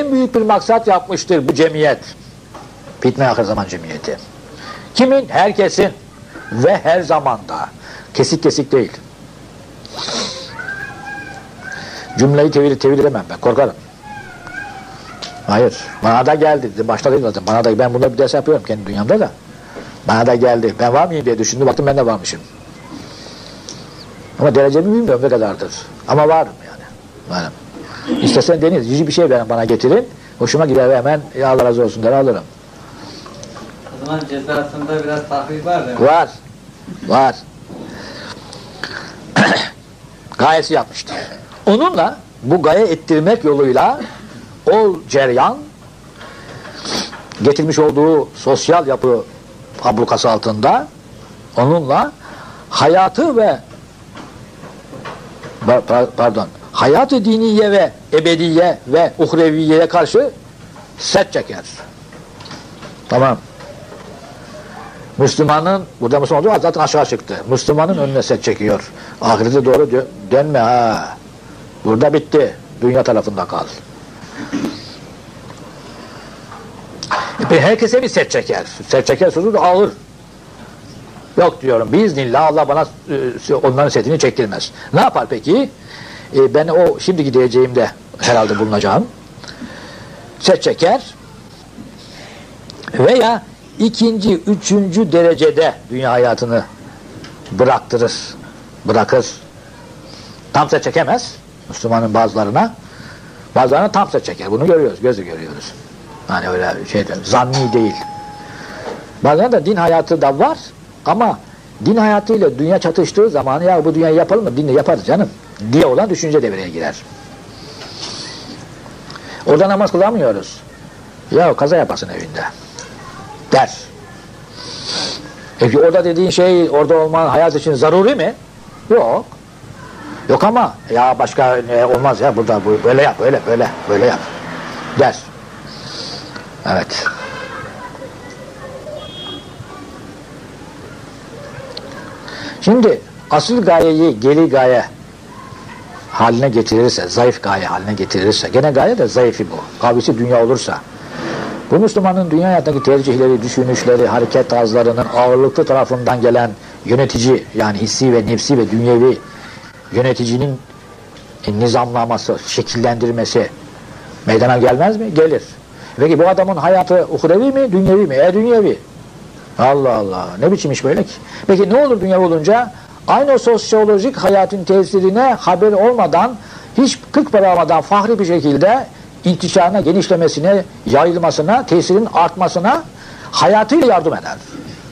en büyük bir maksat yapmıştır bu cemiyet. Fitne ahir zaman cemiyeti. Kimin? Herkesin ve her zamanda. Kesik kesik değil. Cümleyi tevil, tevil edemem ben, korkarım. Hayır, bana da geldi. Başta değil zaten, bana da, ben bunda bir ders yapıyorum kendi dünyamda da. Bana da geldi. Ben var mıyım diye düşündüm, baktım ben de varmışım. Ama derecemi bilmiyorum ne kadardır. Ama varım yani. Varım. İstesen deniz, cici bir şey verin bana getirin. Hoşuma gider ve hemen ya Allah razı olsun der alırım. O zaman cezasında biraz tahrik var değil mi? Var. Var. Gayesi yapmıştı. Onunla bu gaye ettirmek yoluyla o ceryan getirmiş olduğu sosyal yapı ablukası altında onunla hayatı ve pa- pa- pardon hayatı diniye ve ebediye ve uhreviyeye karşı set çeker. Tamam. Müslümanın, burada Müslüman olduğu zaten aşağı çıktı. Müslümanın önüne set çekiyor. Ahirete doğru dö- dönme ha. Burada bitti. Dünya tarafında kal. E, herkese bir set çeker. Set çeker sözü de ağır. Yok diyorum. Biiznillah Allah bana e, onların setini çektirmez. Ne yapar peki? E, ben o şimdiki diyeceğimde herhalde bulunacağım. Set çeker veya ikinci, üçüncü derecede dünya hayatını bıraktırır, bırakır. Tam set çekemez Müslümanın bazılarına. Bazılarına tam set çeker. Bunu görüyoruz, gözü görüyoruz. Yani öyle şey de, zanni değil. Bazılarında da din hayatı da var ama din hayatıyla dünya çatıştığı zaman ya bu dünyayı yapalım mı? Dinle yaparız canım diye olan düşünce devreye girer. Orada namaz kılamıyoruz. Ya kaza yapasın evinde der. Peki orada dediğin şey orada olman hayat için zaruri mi? Yok. Yok ama ya başka e, olmaz ya burada bu, böyle yap böyle böyle böyle yap der. Evet. Şimdi asıl gayeyi geli gaye haline getirirse, zayıf gaye haline getirirse, gene gaye de zayıfı bu. Kavisi dünya olursa, bu Müslümanın dünya hayatındaki tercihleri, düşünüşleri, hareket tarzlarının ağırlıklı tarafından gelen yönetici yani hissi ve nefsi ve dünyevi yöneticinin nizamlaması, şekillendirmesi meydana gelmez mi? Gelir. Peki bu adamın hayatı uhrevi mi, dünyevi mi? E dünyevi. Allah Allah. Ne biçim iş böyle ki? Peki ne olur dünya olunca? Aynı o sosyolojik hayatın tesirine haber olmadan, hiç kırk para fahri bir şekilde intişarına, genişlemesine, yayılmasına, tesirin artmasına hayatıyla yardım eder.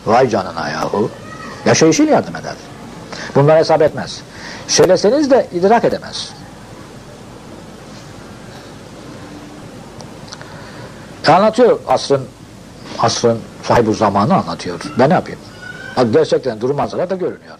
Vay canına yahu. Yaşayışıyla yardım eder. Bunlar hesap etmez. Söyleseniz de idrak edemez. E anlatıyor asrın asrın sahibi zamanı anlatıyor. Ben ne yapayım? Bak gerçekten durum manzara da görünüyor.